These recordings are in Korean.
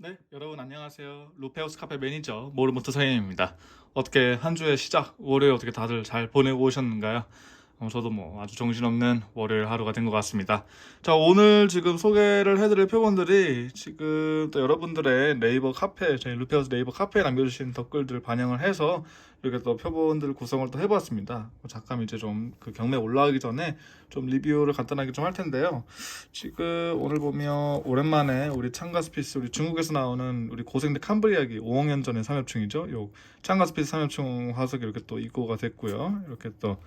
네, 여러분 안녕하세요. 루페우스 카페 매니저 모르모토 사인입니다. 어떻게 한 주의 시작 월요일 어떻게 다들 잘 보내고 오셨는가요? 어, 저도 뭐 아주 정신없는 월요일 하루가 된 것 같습니다. 자, 오늘 지금 소개를 해드릴 표본들이 지금 또 여러분들의 네이버 카페, 저희 루페우스 네이버 카페에 남겨주신 댓글들을 반영을 해서 이렇게 또 표본들 구성을 또 해봤습니다. 뭐 잠깐 이제 좀 그 경매 올라가기 전에 좀 리뷰를 간단하게 좀 할 텐데요. 지금 오늘 보면 오랜만에 우리 창가스피스 우리 중국에서 나오는 우리 고생대 캄브리아기 5억 년 전의 삼엽충이죠. 요 창가스피스 삼엽충 화석이 이렇게 또 입고가 됐고요. 이렇게 또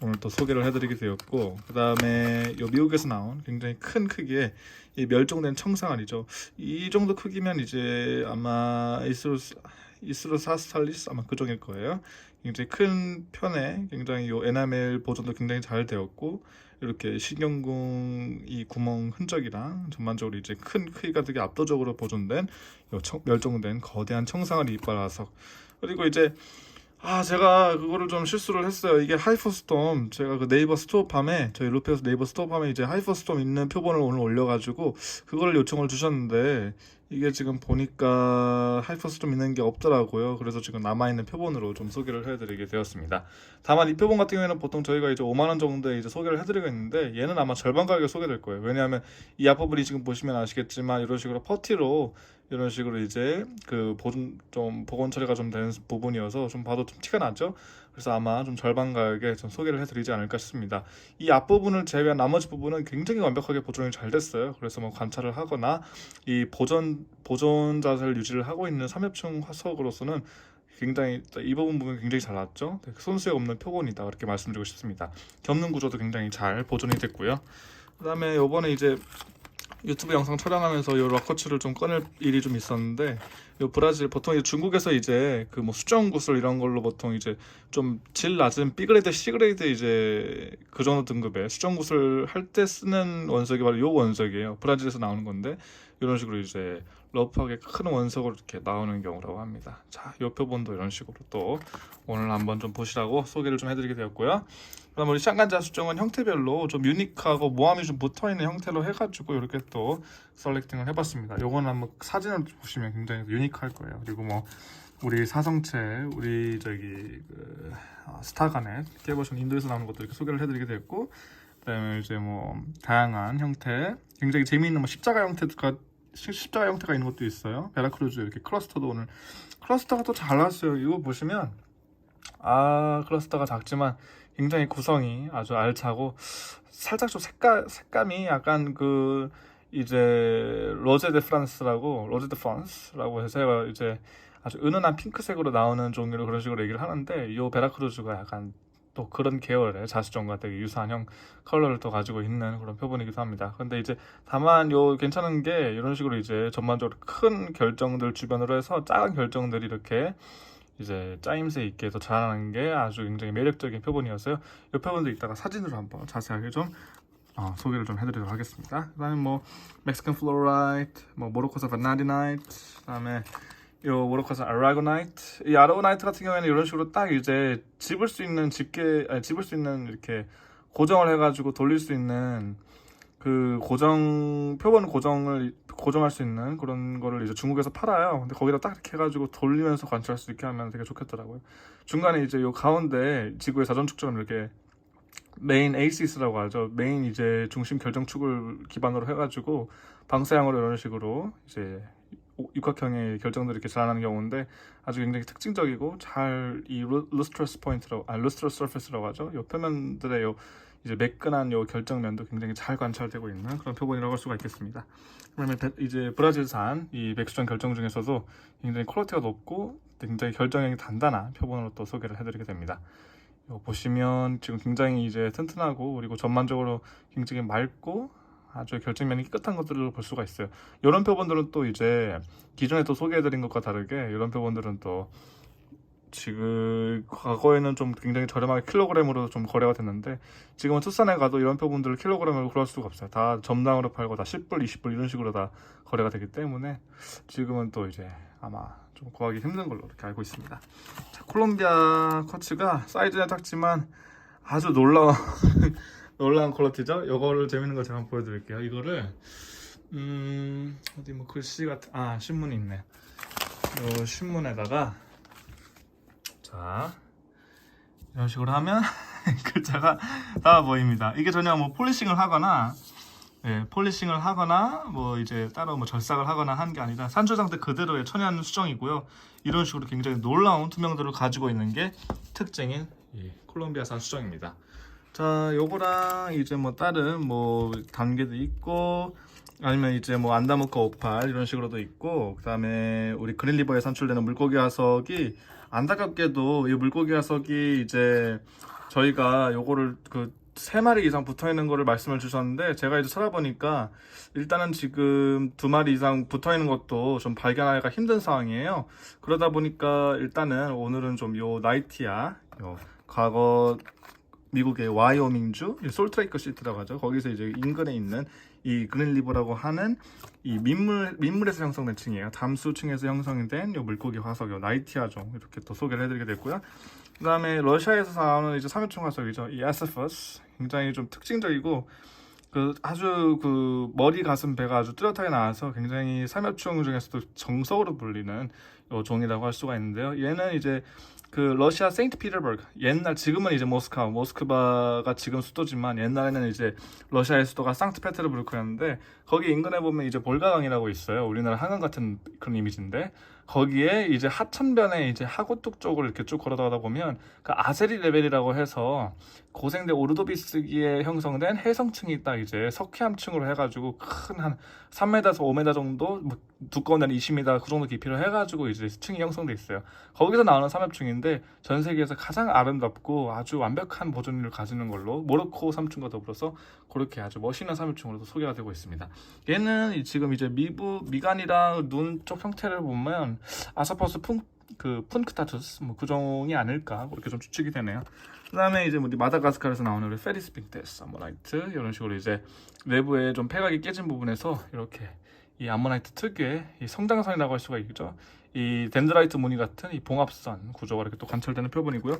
오늘 또 소개를 해드리게 되었고 그 다음에 요 미국에서 나온 굉장히 큰 크기의 이 멸종된 청상아리죠. 이 정도 크기면 이제 아마 이스루스 이스루사스탈리스 아마 그 종일 거예요. 굉장히 큰 편에 굉장히 요 에나멜 보존도 굉장히 잘 되었고 이렇게 신경궁 이 구멍 흔적이랑 전반적으로 이제 큰 크기가 되게 압도적으로 보존된 요 청- 멸종된 거대한 청상아리 이빨 화석 그리고 이제 아 제가 그거를 좀 실수를 했어요. 이게 하이퍼스톰. 제가 그 네이버 스토어팜에 저희 루페스 네이버 스토어팜에 이제 하이퍼스톰 있는 표본을 오늘 올려가지고 그거를 요청을 주셨는데 이게 지금 보니까 하이퍼스톰 있는 게 없더라고요. 그래서 지금 남아있는 표본으로 좀 소개를 해드리게 되었습니다. 다만 이 표본 같은 경우에는 보통 저희가 이제 5만 원 정도에 이제 소개를 해드리고 있는데 얘는 아마 절반 가격에 소개될 거예요. 왜냐하면 이 앞부분이 지금 보시면 아시겠지만 이런 식으로 퍼티로 이런 식으로 이제 그 보존 좀 복원 처리가 좀 되는 부분이어서 좀 봐도 좀 티가 나죠. 그래서 아마 좀 절반 가격에 좀 소개를 해드리지 않을까 싶습니다. 이 앞부분을 제외한 나머지 부분은 굉장히 완벽하게 보존이 잘 됐어요. 그래서 뭐 관찰을 하거나 이 보존 보존 자세를 유지를 하고 있는 삼엽충 화석으로서는 굉장히 이 부분 보면 굉장히 잘 나왔죠. 네, 손수에 없는 표본이다 이렇게 말씀드리고 싶습니다. 겹는 구조도 굉장히 잘 보존이 됐고요. 그다음에 요번에 이제 유튜브 영상 촬영하면서 요 락커츠를 좀 꺼낼 일이 좀 있었는데 요 브라질 보통 이제 중국에서 이제 그 뭐 수정 구슬 이런 걸로 보통 이제 좀 질 낮은 B 그레이드, C 그레이드 이제 그 정도 등급의 수정 구슬 할 때 쓰는 원석이 바로 요 원석이에요. 브라질에서 나오는 건데 이런 식으로 이제 러프하게 큰 원석으로 이렇게 나오는 경우라고 합니다. 자, 요 표본도 이런 식으로 또 오늘 한번 좀 보시라고 소개를 좀 해드리게 되었고요. 그다음 우리 샹간자 수정은 형태별로 좀 유니크하고 모함이 좀 붙어 있는 형태로 해가지고 이렇게 또 셀렉팅을 해봤습니다. 요거는 한번 사진을 보시면 굉장히 유니크할 거예요. 그리고 뭐 우리 사성체, 우리 저기 그 어, 스타가넷, 깨보션 인도에서 나오는 것도 이렇게 소개를 해드리게 되었고, 그다음에 이제 뭐 다양한 형태, 굉장히 재미있는 뭐 십자가 형태가 시- 십자가 형태가 있는 것도 있어요. 베라크루즈 이렇게 클러스터도 오늘 클러스터가 또 잘 나왔어요. 이거 보시면 아 클러스터가 작지만 굉장히 구성이 아주 알차고 살짝 좀 색깔 색감이 약간 그 이제 로제 데 프랑스라고 로제 데 프랑스라고 해서 이제 아주 은은한 핑크색으로 나오는 종류로 그런 식으로 얘기를 하는데 이 베라크루즈가 약간 또 그런 계열의 자수정과 되게 유사한 형 컬러를 또 가지고 있는 그런 표본이기도 합니다. 근데 이제 다만 요 괜찮은 게 이런 식으로 이제 전반적으로 큰 결정들 주변으로 해서 작은 결정들이 이렇게 이제 짜임새 있게 더 자라는 게 아주 굉장히 매력적인 표본이었어요. 이 표본도 이따가 사진으로 한번 자세하게 좀 어, 소개를 좀 해드리도록 하겠습니다. 그다음에 뭐 멕시칸 플로라이트, 뭐 모로코사 바나디나이트, 그다음에 요 모로코사 아라고나이트. 이 아라고나이트 같은 경우에는 이런 식으로 딱 이제 집을 수 있는 집게, 아니, 집을 수 있는 이렇게 고정을 해가지고 돌릴 수 있는 그 고정 표본 고정을 고정할 수 있는 그런 거를 이제 중국에서 팔아요. 근데 거기다 딱 이렇게 해가지고 돌리면서 관찰할 수 있게 하면 되게 좋겠더라고요. 중간에 이제 요 가운데 지구의 자전축처럼 이렇게 메인 에이시스라고 하죠. 메인 이제 중심 결정축을 기반으로 해가지고 방사형으로 이런 식으로 이제 오- 육각형의 결정들이 이렇게 자라나는 경우인데 아주 굉장히 특징적이고 잘 이 루스트러스 포인트라고 아 루스트러스 서페스라고 하죠. 요 표면들의 요 이제 매끈한 요 결정면도 굉장히 잘 관찰되고 있는 그런 표본이라고 할 수가 있겠습니다. 베- 이제 브라질산 이 백수전 결정 중에서도 굉장히 퀄리티가 높고 굉장히 결정력이 단단한 표본으로 또 소개를 해드리게 됩니다. 요 보시면 지금 굉장히 이제 튼튼하고 그리고 전반적으로 굉장히 맑고 아주 결정면이 깨끗한 것들을 볼 수가 있어요. 이런 표본들은 또 이제 기존에 또 소개해드린 것과 다르게 이런 표본들은 또 지금 과거에는 좀 굉장히 저렴하게 킬로그램으로 좀 거래가 됐는데 지금은 투싼에 가도 이런 표본들을 킬로그램으로 구할 수가 없어요. 다 점당으로 팔고 다 10불, 20불 이런 식으로 다 거래가 되기 때문에 지금은 또 이제 아마 좀 구하기 힘든 걸로 이렇게 알고 있습니다. 자, 콜롬비아 커츠가 사이즈는 작지만 아주 놀라운 놀라운 퀄리티죠. 이거를 재밌는 거 제가 한번 보여드릴게요. 이거를 음 어디 뭐 글씨 같은 아 신문이 있네. 요 신문에다가 자 이런 식으로 하면 글자가 다 보입니다. 이게 전혀 뭐 폴리싱을 하거나 예, 폴리싱을 하거나 뭐 이제 따로 뭐 절삭을 하거나 한 게 아니라 산출 상태 그대로의 천연 수정이고요. 이런 식으로 굉장히 놀라운 투명도를 가지고 있는 게 특징인 이 콜롬비아산 수정입니다. 자, 요거랑 이제 뭐 다른 뭐 단계도 있고 아니면 이제 뭐 안다무카 오팔 이런 식으로도 있고 그다음에 우리 그린리버에 산출되는 물고기 화석이 안타깝게도 이 물고기 화석이 이제 저희가 요거를 그 세 마리 이상 붙어 있는 거를 말씀을 주셨는데 제가 이제 찾아보니까 일단은 지금 두 마리 이상 붙어 있는 것도 좀 발견하기가 힘든 상황이에요. 그러다 보니까 일단은 오늘은 좀 요 나이티아 요 과거 미국의 와이오밍주 이 솔트레이크 시티라고 하죠. 거기서 이제 인근에 있는 이 그린리버라고 하는 이 민물 민물에서 형성된 층이에요. 담수층에서 형성된 요 물고기 화석, 요 나이티아종 이렇게 또 소개를 해드리게 됐고요. 그다음에 러시아에서 나오는 이제 삼엽충 화석이죠. 이 에스퍼스 굉장히 좀 특징적이고 그 아주 그 머리 가슴 배가 아주 뚜렷하게 나와서 굉장히 삼엽충 중에서도 정석으로 불리는 요 종이라고 할 수가 있는데요. 얘는 이제 그 러시아 세인트 피터버그 옛날 지금은 이제 모스크바 모스크바가 지금 수도지만 옛날에는 이제 러시아의 수도가 상트페테르부르크였는데 거기 인근에 보면 이제 볼가강이라고 있어요. 우리나라 한강 같은 그런 이미지인데 거기에 이제 하천변에 이제 하구뚝 쪽을 이렇게 쭉 걸어다가 보면 그 아세리 레벨이라고 해서 고생대 오르도비스기에 형성된 해성층이 딱 이제 석회암층으로 해가지고 큰 한 3m에서 5m 정도 뭐 두꺼운 데는 20m 그 정도 깊이로 해가지고 이제 층이 형성돼 있어요. 거기서 나오는 삼엽충인데 전 세계에서 가장 아름답고 아주 완벽한 보존을 가지는 걸로 모로코 삼층과 더불어서 그렇게 아주 멋있는 삼엽충으로도 소개가 되고 있습니다. 얘는 이- 지금 이제 미부 미간이랑 눈 쪽 형태를 보면 아사퍼스 푼, 그 푼크타투스 뭐 그 종이 아닐까 그렇게 좀 추측이 되네요. 그다음에 이제 뭐 마다가스카르에서 나오는 우리 페리스핑테스 아모나이트 이런 식으로 이제 내부에 좀 폐각이 깨진 부분에서 이렇게 이 아모나이트 특유의 이 성장선이라고 할 수가 있죠. 이 덴드라이트 무늬 같은 이 봉합선 구조가 이렇게 또 관찰되는 표본이고요.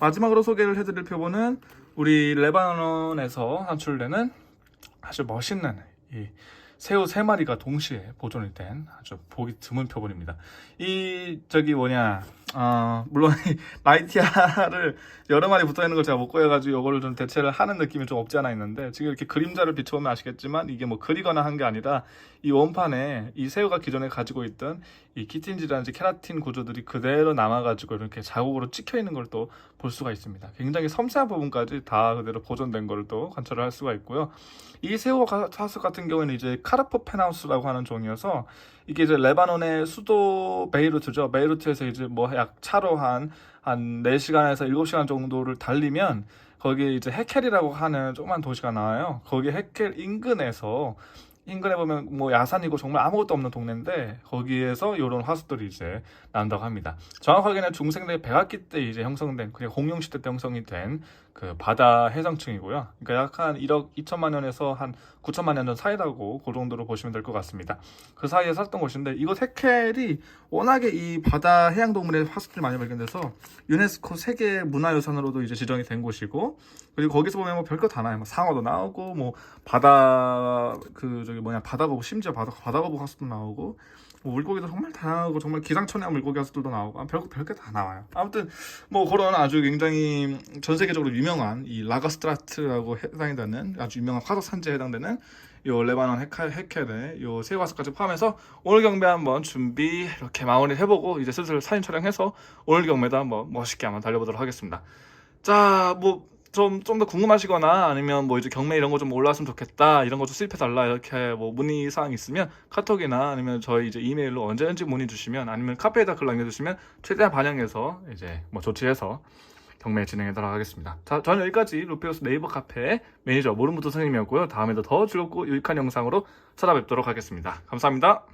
마지막으로 소개를 해드릴 표본은 우리 레바논에서 산출되는 아주 멋있는 이 새우 세 마리가 동시에 보존이 된 아주 보기 드문 표본입니다. 이 저기 뭐냐 어, 물론 이 라이티아를 여러 마리 붙어 있는 걸 제가 못 구해가지고 이거를 좀 대체를 하는 느낌이 좀 없지 않아 있는데 지금 이렇게 그림자를 비춰보면 아시겠지만 이게 뭐 그리거나 한 게 아니라 이 원판에 이 새우가 기존에 가지고 있던 이 키틴지라든지 케라틴 구조들이 그대로 남아가지고 이렇게 자국으로 찍혀 있는 걸 또 볼 수가 있습니다. 굉장히 섬세한 부분까지 다 그대로 보존된 걸 또 관찰을 할 수가 있고요. 이 새우 가- 화석 같은 경우에는 이제 카르포 페나우스라고 하는 종이어서 이게 이제 레바논의 수도 베이루트죠. 베이루트에서 이제 뭐 약 차로 한, 한 4시간에서 7시간 정도를 달리면 거기에 이제 헤켈이라고 하는 조그만 도시가 나와요. 거기 헤켈 인근에서 인근에 보면 뭐 야산이고 정말 아무것도 없는 동네인데 거기에서 이런 화석들이 이제 나온다고 합니다. 정확하게는 중생대 백악기 때 이제 형성된 그게 공룡 시대 때 형성이 된 그 바다 해상층이고요. 그러니까 약 한 1억 2천만 년에서 한 9천만 년 전 사이라고 그 정도로 보시면 될 것 같습니다. 그 사이에 살았던 곳인데 이곳 헤켈이 워낙에 이 바다 해양 동물의 화석들이 많이 발견돼서 유네스코 세계 문화유산으로도 이제 지정이 된 곳이고 그리고 거기서 보면 뭐 별거 다 나와요. 뭐 상어도 나오고 뭐 바다 그 저기 뭐냐 바다거북 심지어 바다 바다거북 화석도 나오고 뭐 물고기도 정말 다양하고 정말 기상천외한 물고기 화석들도 나오고 아, 별거 별게 다 나와요. 아무튼 뭐 그런 아주 굉장히 전 세계적으로 유명한 이 라가스트라트라고 해당이 되는 아주 유명한 화석 산지에 해당되는 요 레바논 헤카, 헤켈의 요 세화석까지 포함해서 오늘 경매 한번 준비 이렇게 마무리 해보고 이제 슬슬 사진 촬영해서 오늘 경매도 한번 멋있게 한번 달려보도록 하겠습니다. 자, 뭐 좀 좀 더 궁금하시거나 아니면 뭐 이제 경매 이런 거 좀 올라왔으면 좋겠다 이런 거 좀 수입해 달라 이렇게 뭐 문의 사항 있으면 카톡이나 아니면 저희 이제 이메일로 언제든지 문의 주시면 아니면 카페에다 글 남겨주시면 최대한 반영해서 이제 뭐 조치해서 경매 진행하도록 하겠습니다. 자, 저는 여기까지 루페우스 네이버 카페 매니저 모름부터 선생님이었고요. 다음에도 더 즐겁고 유익한 영상으로 찾아뵙도록 하겠습니다. 감사합니다.